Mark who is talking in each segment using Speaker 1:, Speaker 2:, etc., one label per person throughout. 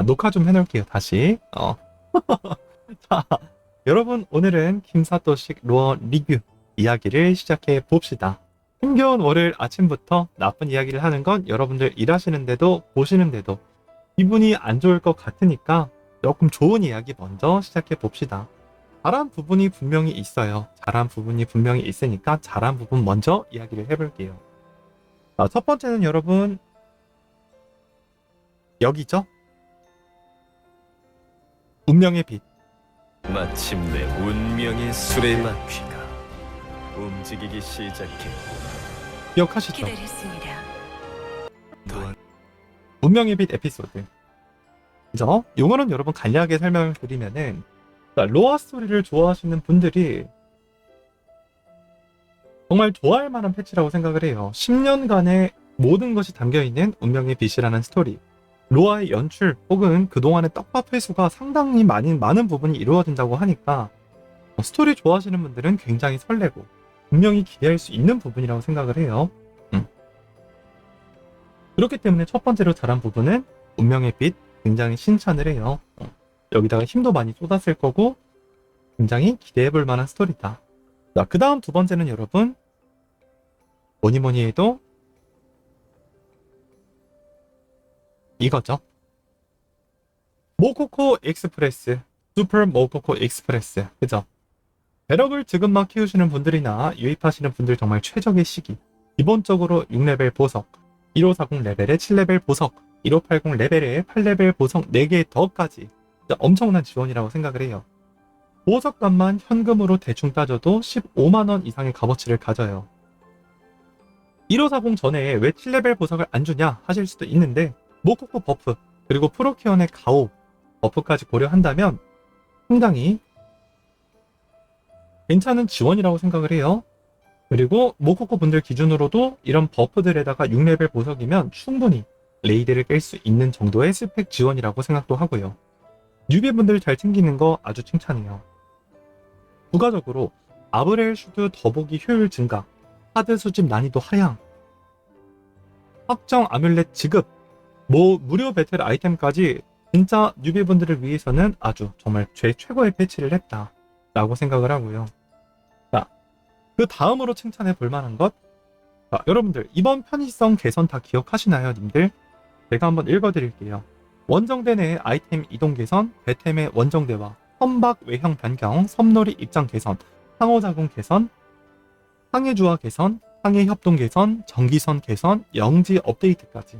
Speaker 1: 아, 녹화 좀 해놓을게요, 다시. 어. 자, 여러분, 오늘은 김사또식 로어 리뷰 이야기를 시작해 봅시다. 힘겨운 월요일 아침부터 나쁜 이야기를 하는 건 여러분들 일하시는데도 보시는데도 기분이 안 좋을 것 같으니까 조금 좋은 이야기 먼저 시작해 봅시다. 잘한 부분이 분명히 있어요. 잘한 부분이 분명히 있으니까 잘한 부분 먼저 이야기를 해볼게요. 자, 첫 번째는 여러분 여기죠? 운명의 빛.
Speaker 2: 마침내 운명의 수레바퀴가 움직이기 시작해
Speaker 1: 기억하시죠?
Speaker 3: 기다렸습니다.
Speaker 2: 또한
Speaker 1: 운명의 빛 에피소드. 그죠? 용어는 여러분 간략하게 설명을 드리면은 자, 로아 스토리를 좋아하시는 분들이 정말 좋아할 만한 패치라고 생각을 해요. 10년간의 모든 것이 담겨있는 운명의 빛이라는 스토리. 로아의 연출 혹은 그동안의 떡밥 회수가 상당히 많은, 많은 부분이 이루어진다고 하니까 어, 스토리 좋아하시는 분들은 굉장히 설레고 분명히 기대할 수 있는 부분이라고 생각을 해요. 음. 그렇기 때문에 첫 번째로 잘한 부분은 운명의 빛 굉장히 칭찬을 해요. 어, 여기다가 힘도 많이 쏟았을 거고 굉장히 기대해 볼 만한 스토리다. 자, 그 다음 두 번째는 여러분 뭐니 뭐니 해도 이거죠. 모코코 익스프레스, 슈퍼 모코코 익스프레스, 그죠? 배럭을 지금 막 키우시는 분들이나 유입하시는 분들 정말 최적의 시기. 기본적으로 6레벨 보석, 1540 레벨에 7레벨 보석, 1580 레벨에 8레벨 보석 4개 더까지 엄청난 지원이라고 생각을 해요. 보석값만 현금으로 대충 따져도 15만원 이상의 값어치를 가져요. 1540 전에 왜 7레벨 보석을 안 주냐 하실 수도 있는데 모코코 버프 그리고 프로키언의 가오 버프까지 고려한다면 상당히 괜찮은 지원이라고 생각을 해요. 그리고 모코코 분들 기준으로도 이런 버프들에다가 6레벨 보석이면 충분히 레이드를 깰 수 있는 정도의 스펙 지원이라고 생각도 하고요. 뉴비 분들 잘 챙기는 거 아주 칭찬해요. 부가적으로 아브렐 슈드 더보기 효율 증가, 하드 수집 난이도 하향, 확정 아뮬렛 지급, 뭐 무료 배틀 아이템까지 진짜 뉴비분들을 위해서는 아주 정말 최, 최고의 패치를 했다 라고 생각을 하고요. 자, 그 다음으로 칭찬해 볼 만한 것. 자, 여러분들 이번 편의성 개선 다 기억하시나요, 님들? 제가 한번 읽어드릴게요. 원정대 내 아이템 이동 개선, 배템의 원정대와 선박 외형 변경, 섬놀이 입장 개선, 상호작용 개선, 항해 주화 개선, 항해 협동 개선, 전기선 개선, 영지 업데이트까지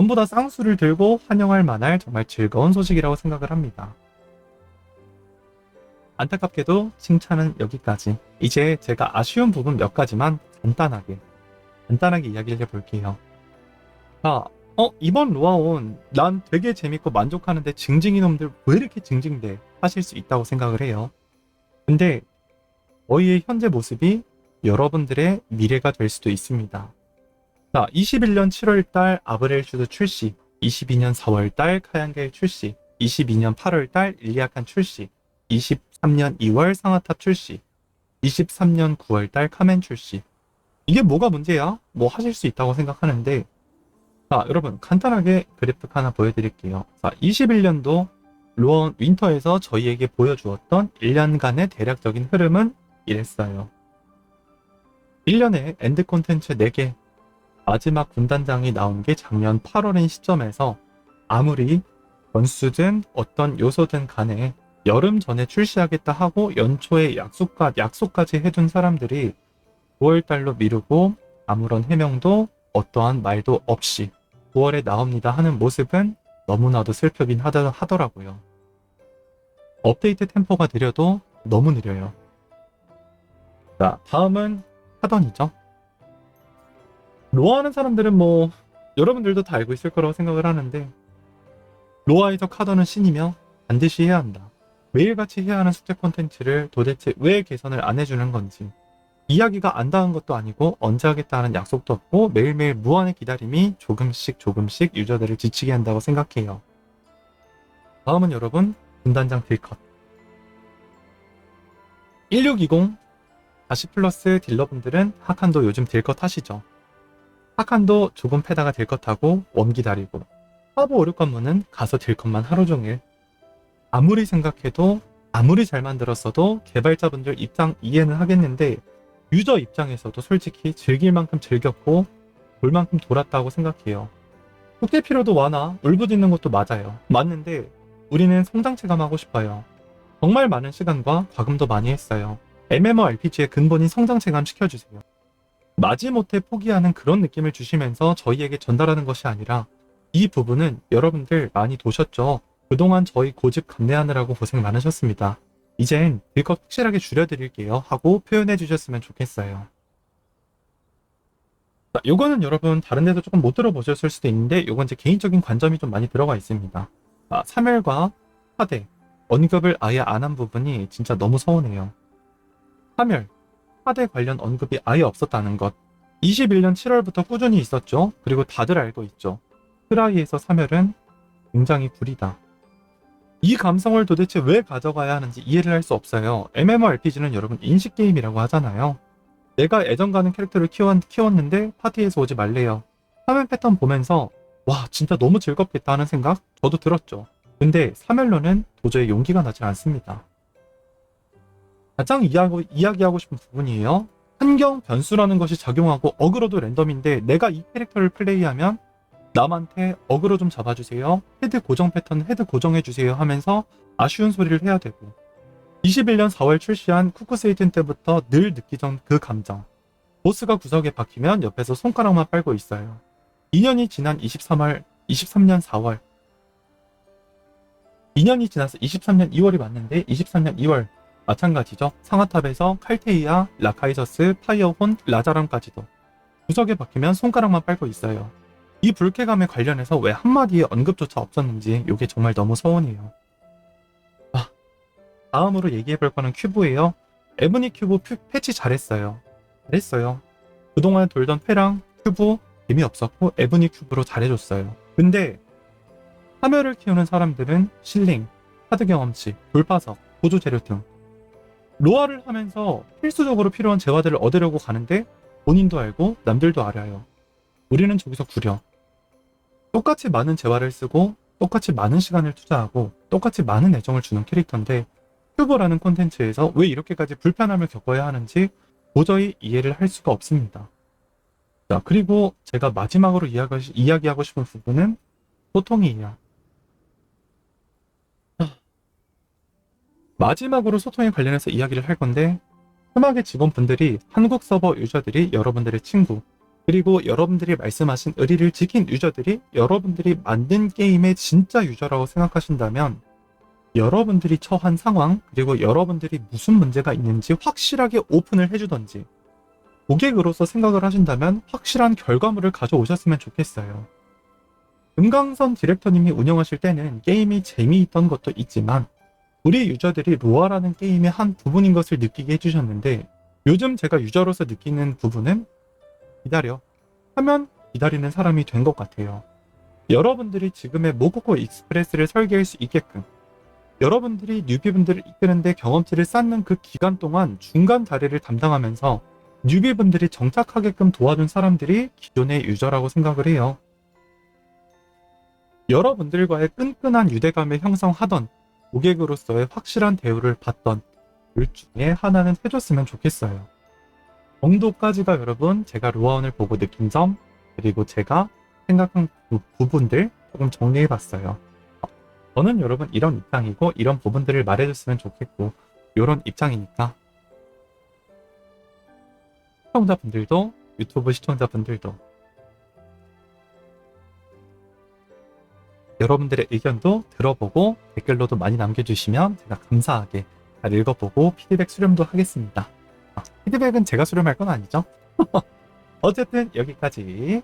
Speaker 1: 전부 다 쌍수를 들고 환영할 만할 정말 즐거운 소식이라고 생각을 합니다. 안타깝게도 칭찬은 여기까지. 이제 제가 아쉬운 부분 몇 가지만 간단하게, 간단하게 이야기를 해볼게요. 자, 어, 이번 로아온, 난 되게 재밌고 만족하는데 징징이 놈들 왜 이렇게 징징대? 하실 수 있다고 생각을 해요. 근데, 저희의 현재 모습이 여러분들의 미래가 될 수도 있습니다. 자, 21년 7월달 아브렐슈드 출시, 22년 4월달 카얀겔 출시, 22년 8월달 일리아칸 출시, 23년 2월 상하탑 출시, 23년 9월달 카멘 출시. 이게 뭐가 문제야? 뭐 하실 수 있다고 생각하는데, 자, 여러분, 간단하게 그래픽 하나 보여드릴게요. 자, 21년도 로원 윈터에서 저희에게 보여주었던 1년간의 대략적인 흐름은 이랬어요. 1년에 엔드 콘텐츠 4개, 마지막 군단장이 나온 게 작년 8월인 시점에서 아무리 변수든 어떤 요소든 간에 여름 전에 출시하겠다 하고 연초에 약속까, 약속까지 해둔 사람들이 9월달로 미루고 아무런 해명도 어떠한 말도 없이 9월에 나옵니다 하는 모습은 너무나도 슬프긴 하더, 하더라고요. 업데이트 템포가 느려도 너무 느려요. 자, 다음은 하던이죠. 로아 하는 사람들은 뭐 여러분들도 다 알고 있을 거라고 생각을 하는데 로아에서 카던은 신이며 반드시 해야 한다. 매일같이 해야 하는 숙제 콘텐츠를 도대체 왜 개선을 안 해주는 건지 이야기가 안 닿은 것도 아니고 언제 하겠다는 약속도 없고 매일매일 무한의 기다림이 조금씩 조금씩 유저들을 지치게 한다고 생각해요. 다음은 여러분 분단장 딜컷 1620 40 플러스 딜러분들은 하칸도 요즘 딜컷 하시죠? 하칸도 조금 패다가 딜컷하고 원 기다리고 하부 5, 6관문은 가서 딜 것만 하루 종일. 아무리 생각해도 아무리 잘 만들었어도 개발자분들 입장 이해는 하겠는데 유저 입장에서도 솔직히 즐길 만큼 즐겼고 볼 만큼 돌았다고 생각해요. 속될 필요도 많아. 울부짖는 것도 맞아요. 맞는데 우리는 성장 체감하고 싶어요. 정말 많은 시간과 과금도 많이 했어요. MMORPG의 근본인 성장 체감 시켜주세요. 마지못해 포기하는 그런 느낌을 주시면서 저희에게 전달하는 것이 아니라 이 부분은 여러분들 많이 도셨죠. 그동안 저희 고집 감내하느라고 고생 많으셨습니다. 이젠 딜컷 확실하게 줄여드릴게요 하고 표현해 주셨으면 좋겠어요. 자, 요거는 여러분 다른 데도 조금 못 들어보셨을 수도 있는데 요건 제 개인적인 관점이 좀 많이 들어가 있습니다. 아, 3열과 하대 언급을 아예 안 한 부분이 진짜 너무 서운해요. 3열 하대 관련 언급이 아예 없었다는 것. 21년 7월부터 꾸준히 있었죠. 그리고 다들 알고 있죠. 트라이에서 3열은 굉장히 구리다. 이 감성을 도대체 왜 가져가야 하는지 이해를 할 수 없어요. MMORPG는 여러분 인식 게임이라고 하잖아요. 내가 애정 가는 캐릭터를 키웠, 키웠는데 파티에서 오지 말래요. 화면 패턴 보면서 와 진짜 너무 즐겁겠다 하는 생각 저도 들었죠. 근데 3열로는 도저히 용기가 나지 않습니다. 가장 이야기, 이야기하고 싶은 부분이에요. 환경 변수라는 것이 작용하고 어그로도 랜덤인데 내가 이 캐릭터를 플레이하면 남한테 어그로 좀 잡아주세요. 헤드 고정 패턴 헤드 고정해주세요 하면서 아쉬운 소리를 해야 되고 21년 4월 출시한 쿠쿠세이튼 때부터 늘 느끼던 그 감정 보스가 구석에 박히면 옆에서 손가락만 빨고 있어요. 2년이 지난 23월 23년 4월 2년이 지나서 23년 2월이 맞는데 23년 2월 마찬가지죠. 상하탑에서 칼테이아, 라카이서스, 파이어혼, 라자람까지도 구석에 박히면 손가락만 빨고 있어요. 이 불쾌감에 관련해서 왜 한마디의 언급조차 없었는지 이게 정말 너무 서운해요. 아, 다음으로 얘기해볼 거는 큐브예요. 에브니 큐브 퓨- 패치 잘했어요. 잘했어요. 그동안 돌던 패랑 큐브 재미없었고 에브니 큐브로 잘해줬어요. 근데 화면을 키우는 사람들은 실링, 카드 경험치, 돌파석, 보조 재료 등 로아를 하면서 필수적으로 필요한 재화들을 얻으려고 가는데 본인도 알고 남들도 알아요. 우리는 저기서 구려. 똑같이 많은 재화를 쓰고 똑같이 많은 시간을 투자하고 똑같이 많은 애정을 주는 캐릭터인데 큐브라는 콘텐츠에서 왜 이렇게까지 불편함을 겪어야 하는지 도저히 이해를 할 수가 없습니다. 자, 그리고 제가 마지막으로 이야기, 이야기하고 싶은 부분은 소통이에요. 마지막으로 소통에 관련해서 이야기를 할 건데 음악의 직원분들이 한국 서버 유저들이 여러분들의 친구 그리고 여러분들이 말씀하신 의리를 지킨 유저들이 여러분들이 만든 게임의 진짜 유저라고 생각하신다면 여러분들이 처한 상황 그리고 여러분들이 무슨 문제가 있는지 확실하게 오픈을 해주던지 고객으로서 생각을 하신다면 확실한 결과물을 가져오셨으면 좋겠어요. 금강선 디렉터님이 운영하실 때는 게임이 재미있던 것도 있지만 우리 유저들이 로아라는 게임의 한 부분인 것을 느끼게 해주셨는데 요즘 제가 유저로서 느끼는 부분은 기다려 하면 기다리는 사람이 된 것 같아요. 여러분들이 지금의 모코코 익스프레스를 설계할 수 있게끔 여러분들이 뉴비분들을 이끄는데 경험치를 쌓는 그 기간 동안 중간 다리를 담당하면서 뉴비분들이 정착하게끔 도와준 사람들이 기존의 유저라고 생각을 해요. 여러분들과의 끈끈한 유대감을 형성하던 고객으로서의 확실한 대우를 받던 둘 중에 하나는 해줬으면 좋겠어요. 정도까지가 여러분 제가 로아원을 보고 느낀 점 그리고 제가 생각한 부, 부분들 조금 정리해 봤어요. 저는 여러분 이런 입장이고 이런 부분들을 말해줬으면 좋겠고 이런 입장이니까 시청자분들도 유튜브 시청자분들도 여러분들의 의견도 들어보고 댓글로도 많이 남겨주시면 제가 감사하게 잘 읽어보고 피드백 수렴도 하겠습니다. 아, 피드백은 제가 수렴할 건 아니죠? 어쨌든 여기까지